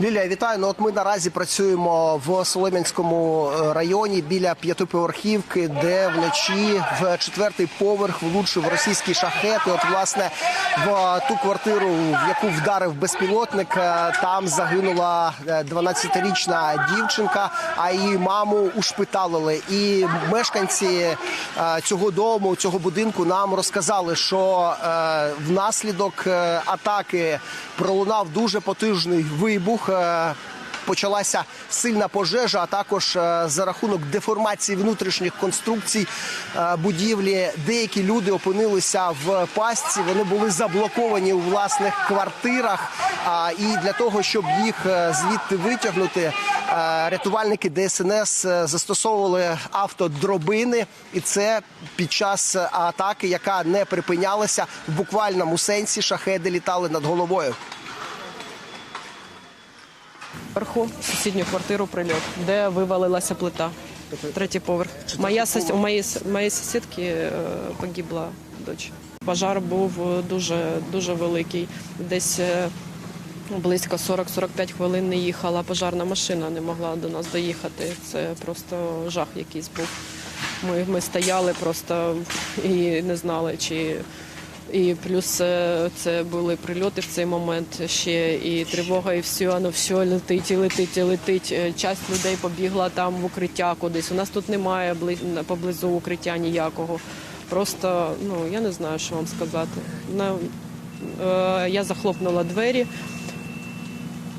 Лілія, вітаю. Ну от ми наразі працюємо в Солом'янському е, районі біля п'ятиповерхівки, де вночі в четвертий поверх влучив російський шахет. І от власне в ту квартиру, в яку вдарив безпілотник, е, там загинула е, 12-річна дівчинка, а її маму ушпиталили. І мешканці е, цього дому, цього будинку нам розказали, що е, внаслідок е, атаки пролунав дуже потужний вибух. Е, Почалася сильна пожежа, а також е, за рахунок деформації внутрішніх конструкцій е, будівлі. Деякі люди опинилися в пастці. Вони були заблоковані у власних квартирах. І для того, щоб їх звідти витягнути, рятувальники ДСНС застосовували автодробини, і це під час атаки, яка не припинялася в буквальному сенсі. Шахеди літали над головою. Вверху в сусідню квартиру прильот, де вивалилася плита. Третій поверх. Моя сус... у моєї моєї сусідки е, погибла дочь. Пожар був дуже дуже великий. Десь е, близько 40-45 хвилин не їхала пожарна машина, не могла до нас доїхати. Це просто жах якийсь був. Ми, ми стояли просто і не знали, чи і плюс е, це були прильоти в цей момент ще і тривога, і все, воно все летить, і летить, і летить. Е, Часть людей побігла там в укриття кудись. У нас тут немає поблизу укриття ніякого. Просто ну я не знаю, що вам сказати. На, е, я захлопнула двері.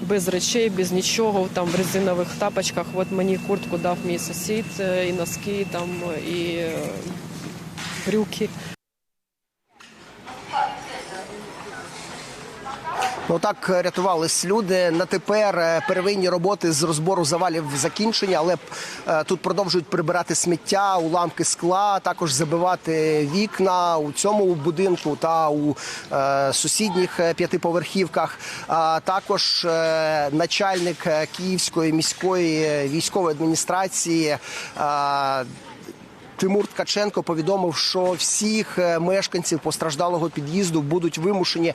Без речей, без нічого, там в резинових тапочках. От мені куртку дав мій сусід, е, і носки, там, і брюки. Ну так рятувались люди. На тепер е, первинні роботи з розбору завалів закінчені, але е, тут продовжують прибирати сміття, уламки скла, також забивати вікна у цьому будинку та у е, сусідніх е, п'ятиповерхівках. А також е, начальник е, Київської міської військової адміністрації. Тимур Ткаченко повідомив, що всіх е, мешканців постраждалого під'їзду будуть вимушені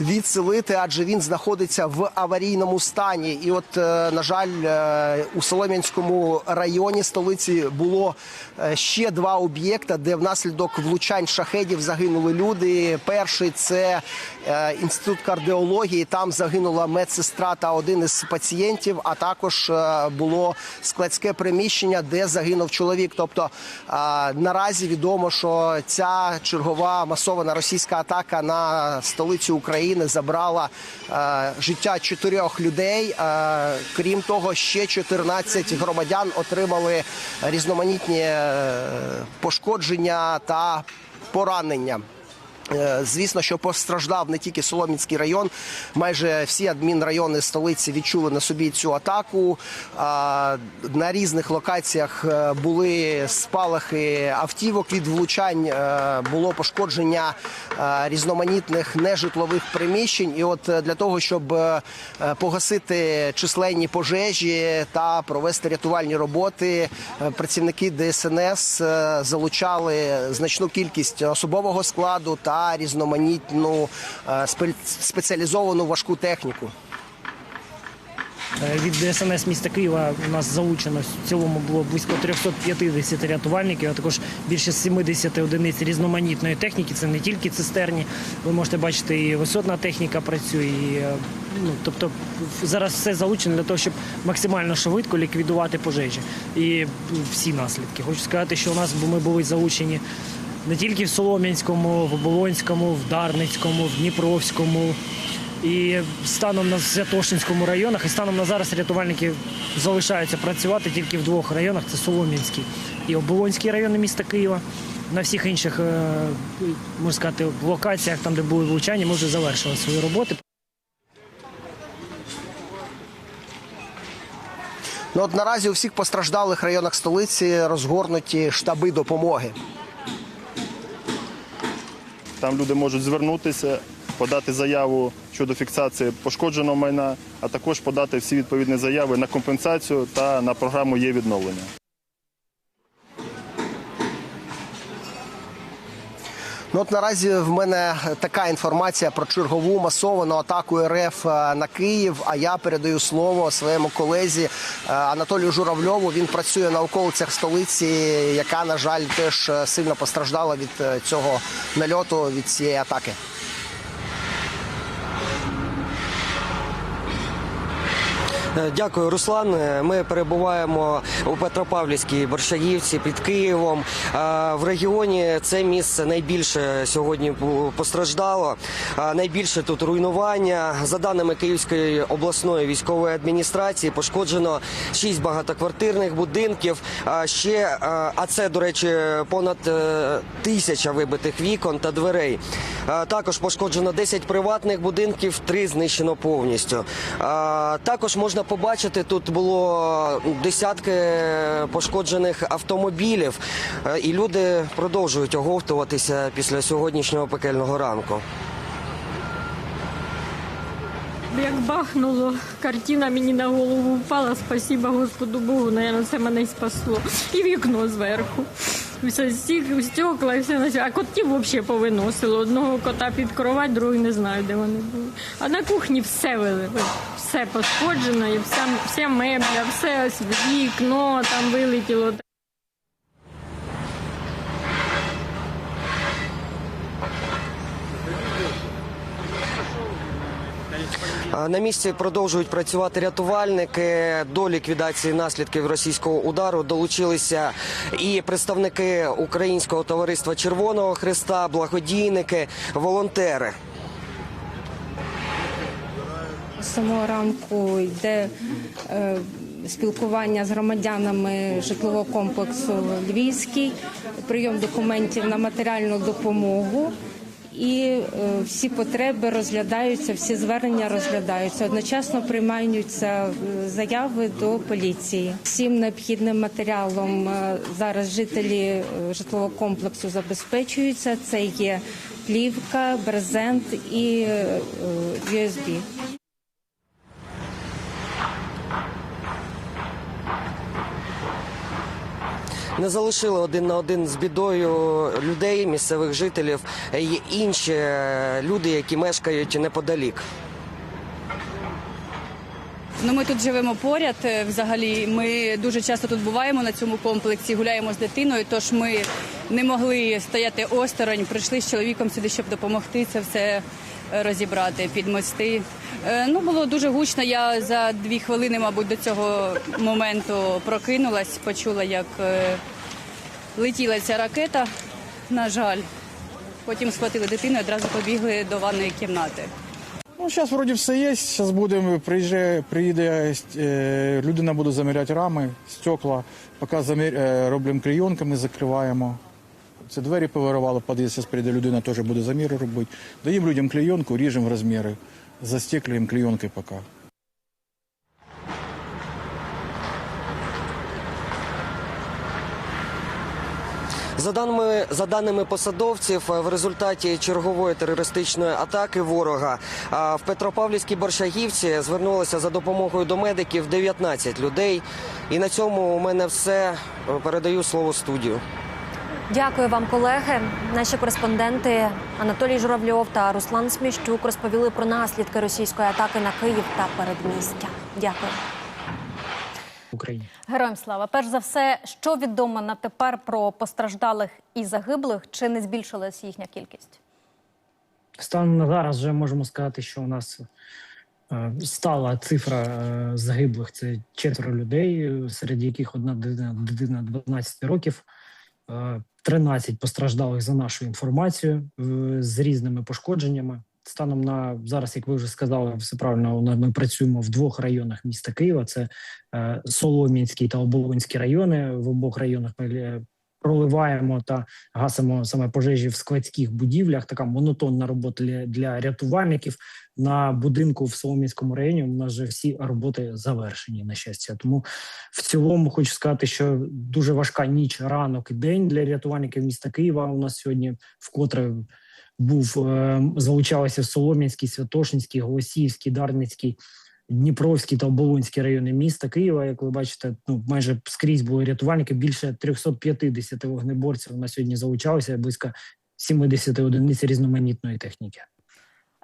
відселити, адже він знаходиться в аварійному стані. І от, е, на жаль, е, у Солом'янському районі столиці було ще два об'єкта, де внаслідок влучань шахедів загинули люди. Перший це інститут кардіології. Там загинула медсестра та один із пацієнтів. А також було складське приміщення, де загинув чоловік. Тобто наразі відомо, що ця чергова масована російська атака на столицю України забрала е, життя чотирьох людей. Е, Крім того, ще 14 громадян отримали різноманітні е, пошкодження та поранення. Е, Звісно, що постраждав не тільки Соломінський район, майже всі адмінрайони столиці відчули на собі цю атаку. На різних локаціях е, були спалахи автівок від влучань, е, було пошкодження різноманітних нежитлових приміщень. І от для того, щоб погасити численні пожежі та провести рятувальні роботи, працівники ДСНС залучали значну кількість особового складу та різноманітну е, спеціалізовану важку техніку. Е, Від ДСНС міста Києва у нас залучено в цілому було близько 350 рятувальників, а також більше 70 одиниць різноманітної техніки. Це не тільки цистерні. Ви можете бачити, і висотна техніка працює. І, е, ну, тобто зараз все залучено для того, щоб максимально швидко ліквідувати пожежі і всі наслідки. Хочу сказати, що у нас ми були залучені. Не тільки в Солом'янському, в Оболонському, в Дарницькому, в Дніпровському, і станом на Святошинському районах, і станом на зараз рятувальники залишаються працювати тільки в двох районах: це Солом'янський і Оболонський райони міста Києва. На всіх інших, е, можна сказати, локаціях, там, де були влучання, ми вже завершили свої роботи. Ну от наразі у всіх постраждалих районах столиці розгорнуті штаби допомоги. Там люди можуть звернутися, подати заяву щодо фіксації пошкодженого майна, а також подати всі відповідні заяви на компенсацію та на програму є відновлення. Ну от наразі в мене така інформація про чергову масовану атаку РФ е, на Київ. А я передаю слово своєму колезі е, Анатолію Журавльову. Він працює на околицях столиці, яка на жаль теж е, сильно постраждала від цього нальоту від цієї атаки. Дякую, Руслан. Е, Ми перебуваємо у Петропавлівській Боршагівці під Києвом. Е, В регіоні це місце найбільше сьогодні постраждало. Е, Найбільше тут руйнування. За даними Київської обласної військової адміністрації, пошкоджено шість багатоквартирних будинків. Ще, е, а це, до речі, понад е, тисяча вибитих вікон та дверей. Е, Також пошкоджено 10 приватних будинків, три знищено повністю. Е, Також можна побачити, тут було десятки пошкоджених автомобілів, Е, і люди продовжують оговтуватися після сьогоднішнього пекельного ранку. Як бахнуло, картина мені на голову впала. Спасіба Господу Богу, наверное, це мене спасло. І вікно зверху. Все стік, стекла і все на. А котів взагалі повиносило. Одного кота під кровать, другий не знаю, де вони були. А на кухні все вили. Все пошкоджено, і вся, вся мебля, все ось вікно там вилетіло. На місці продовжують працювати рятувальники. До ліквідації наслідків російського удару долучилися і представники Українського товариства Червоного Христа, благодійники, волонтери. Самого ранку йде е, спілкування з громадянами житлового комплексу Львівський, прийом документів на матеріальну допомогу. І е, всі потреби розглядаються, всі звернення розглядаються. Одночасно приймаються е, заяви до поліції. Всім необхідним матеріалом зараз жителі житлового комплексу забезпечуються. Це є плівка, брезент і е, USB. Не залишили один на один з бідою людей, місцевих жителів, і інші е, люди, які мешкають неподалік. Ну, ми тут живемо поряд. е, Взагалі, ми дуже часто тут буваємо на цьому комплексі, гуляємо з дитиною. Тож ми не могли стояти осторонь. Прийшли з чоловіком сюди, щоб допомогти це все розібрати, підмости. Е, Ну було дуже гучно. Я за дві хвилини, мабуть, до цього моменту прокинулась, почула, як е, летіла ця ракета. На жаль, потім схватили дитину, і одразу побігли до ванної кімнати. Ну, зараз вроді все є. Зараз будемо, приїжджає, приїде е, людина буде заміряти рами, стекла. Поки замір, робимо клейонками, закриваємо. Це двері під'їзд, зараз прийде людина, теж буде заміри робити. Даємо людям клейонку, ріжемо розміри, застеклюємо клейонкою поки. За даними за даними посадовців, в результаті чергової терористичної атаки ворога в Петропавлівській Боршагівці звернулося за допомогою до медиків 19 людей. І на цьому у мене все. Передаю слово студію. Дякую вам, колеги. Наші кореспонденти Анатолій Журавльов та Руслан Сміщук розповіли про наслідки російської атаки на Київ та передмістя. Дякую. Україні. Героям слава. Перш за все, що відомо на тепер про постраждалих і загиблих, чи не збільшилась їхня кількість? Станом на зараз вже можемо сказати, що у нас е, стала цифра е, загиблих це четверо людей, серед яких одна дитина, дитина 12 років, е, 13 постраждалих за нашою інформацією е, з різними пошкодженнями. Станом на зараз, як ви вже сказали, все правильно. Ми працюємо в двох районах міста Києва: це е, Солом'янський та Оболонський райони. В обох районах е, проливаємо та гасимо саме пожежі в складських будівлях. Така монотонна робота для, для рятувальників на будинку в Солом'янському районі. У нас вже всі роботи завершені на щастя. Тому в цілому хочу сказати, що дуже важка ніч, ранок і день для рятувальників міста Києва. У нас сьогодні вкотре був е, залучалися в Солом'янський, Святошинський, Голосіївський, Дарницький. Дніпровський та Оболонський райони міста Києва. Як ви бачите, ну майже скрізь були рятувальники. Більше 350 вогнеборців на сьогодні залучалося. Близько 70 одиниць різноманітної техніки.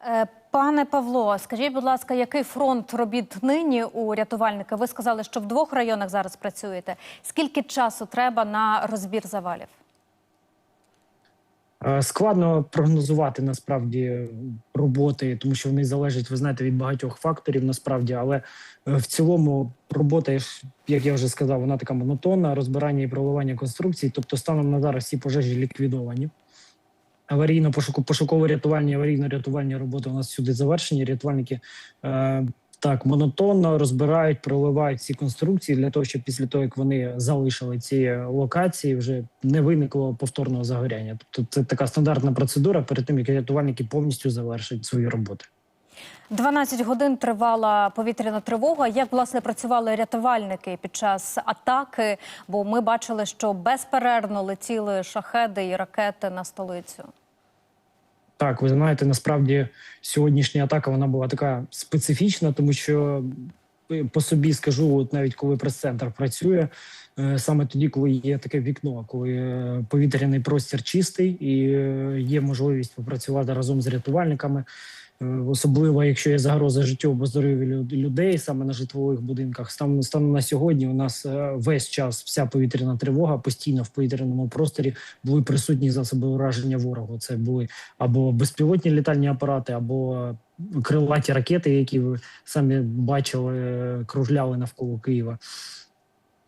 Е, Пане Павло, скажіть, будь ласка, який фронт робіт нині у рятувальника? Ви сказали, що в двох районах зараз працюєте. Скільки часу треба на розбір завалів? Е, Складно прогнозувати насправді роботи, тому що вони залежать, ви знаєте, від багатьох факторів насправді. Але е, в цілому робота, як я вже сказав, вона така монотонна, розбирання і проливання конструкцій. Тобто, станом на зараз всі пожежі ліквідовані. Аварійно пошуково-рятувальні, аварійно-рятувальні роботи у нас сюди завершені. Рятувальники е, так монотонно розбирають, проливають ці конструкції для того, щоб після того, як вони залишили ці локації, вже не виникло повторного загоряння. Тобто, це така стандартна процедура перед тим, як рятувальники повністю завершать свою роботу. 12 годин тривала повітряна тривога. Як власне працювали рятувальники під час атаки? Бо ми бачили, що безперервно летіли шахеди і ракети на столицю. Так, ви знаєте, насправді сьогоднішня атака вона була така специфічна, тому що е, по собі скажу, от навіть коли прес-центр працює, е, саме тоді, коли є таке вікно, коли е, повітряний простір чистий і є можливість попрацювати разом з рятувальниками. Е, Особливо, якщо є загроза життю або здоров'ю людей саме на житлових будинках. Станом, станом на сьогодні у нас е, весь час вся повітряна тривога постійно в повітряному просторі були присутні засоби ураження ворогу. Це були або безпілотні літальні апарати, або крилаті ракети, які ви самі бачили, е, кружляли навколо Києва.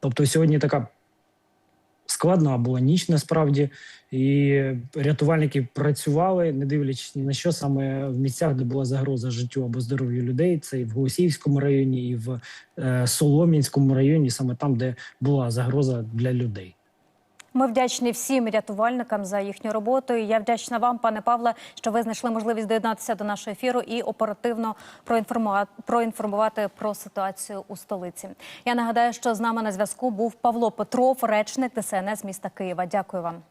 Тобто сьогодні така складна була ніч насправді, і рятувальники працювали, не дивлячись ні на що, саме в місцях, де була загроза життю або здоров'ю людей. Це і в Голосіївському районі, і в е, Солом'янському районі, саме там, де була загроза для людей. Ми вдячні всім рятувальникам за їхню роботу. І Я вдячна вам, пане Павле, що ви знайшли можливість доєднатися до нашого ефіру і оперативно проінформувати про ситуацію у столиці. Я нагадаю, що з нами на зв'язку був Павло Петров, речник ДСНС міста Києва. Дякую вам.